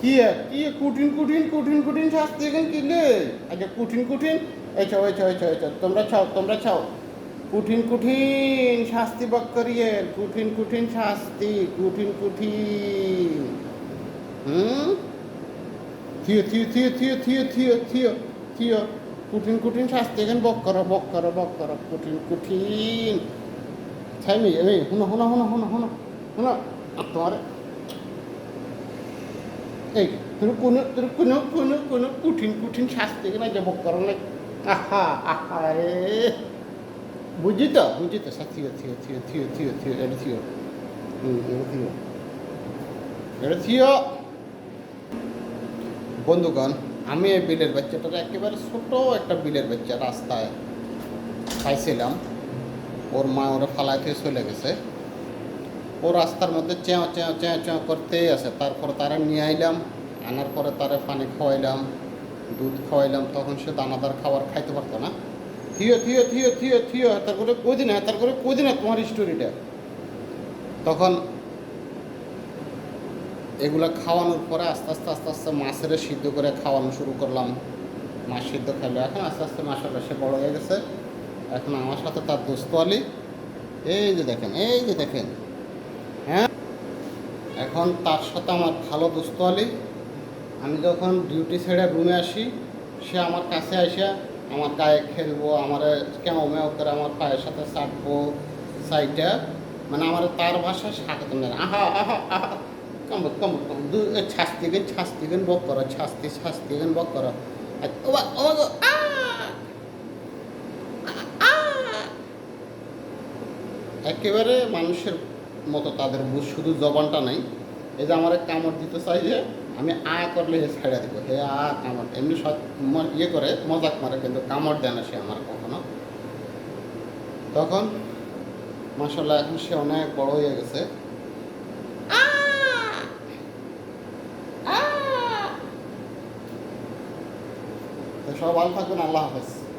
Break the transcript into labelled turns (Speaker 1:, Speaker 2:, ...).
Speaker 1: কি? কি? কঠিন কঠিন কঠিন কঠিন শাস্তি এখন কিনলে আচ্ছা কঠিন কঠিন এই ছাও এই ছাও এই ছাও এই ছাও, তোমরা ছাও তোমরা ছাও। কঠিন কঠিন শাস্তি বক্করিয়ে কঠিন কঠিন শাস্তি কঠিন কঠিন হুম? থিও থিও থিও থিও থিও থিও থিও থিও। কঠিন কঠিন শাস্তি এখন বক করো বক করো বক করো। কঠিন কঠিন ছাইমি এই শুনো শুনো শুনো শুনো শুনো শুনো। তোমার এই, তোর কোনো তোর কোনো কোনো কোনো কঠিন কঠিন শাস্তি না যে বক করো না আহা আহা, রে। বুঝি তো? বুঝি তো? থিও থিও থিও থিও থিও থিও এটা থিও। এটা থিও। এটা থিও। বন্ধুগণ, আমি এই বিলের বাচ্চাটার একেবারে ছোট একটা বিলের বাচ্চা রাস্তায় খাইছিলাম। ওর মা ওরা ফালাইতে চলে গেছে। ও রাস্তার মধ্যে চেঁও চেঁও চেঁও চেঁও করতেই আছে। তারপর তারা নিয়ে আইলাম, আনার পরে তারা পানি খাওয়াইলাম দুধ খাওয়াইলাম তখন সে দানাদার খাবার খাইতে পারতো না। থিও থিও থিও থিও থিও তারপরে কদিন তারপরে কদিন তোমার স্টোরিটা তখন এগুলো খাওয়ানোর পরে আস্তে আস্তে আস্তে আস্তে মাছের সিদ্ধ করে খাওয়ানো শুরু করলাম। মাছ সিদ্ধ খাইলো। এখন আস্তে আস্তে মাছের সে বড় হয়ে গেছে। এখন আমার সাথে তার দোস্ত আলি। এই যে দেখেন, এই যে দেখেন। হ্যাঁ? এখন তার সাথে আমার ভালো দোস্ত আলি। আমি যখন ডিউটি ছেড়ে রুমে আসি, সে আমার কাছে আসে আমার গায়ে খেলব, আমার কেমন মেও করে আমার পায়ের সাথে চাটবো সাইডটা মানে আমার তার ভাষায় স্বাগত নেয় আহা আহা আহা কম কম দু ছাস্তি গেন ছাস্তি গেন, বক করো, ছাস্তি ছাস্তি গেন, বক করো! একেবারে মানুষের মতো তাদের বুঝ শুধু জবানটা নাই। এই যে আমার কামড় দিতে চাই যে, আমি আ করলে হে ছাড়া দিব। হে আ কামড়। এমনি সব ইয়ে করে, মজাক মারে, কিন্তু কামড় দেয় না সে আমার কখনো। তখন মাসাল্লাহ এখন সে অনেক বড় হয়ে গেছে। সব ভালো থাকবেন, আল্লাহ হাফেজ।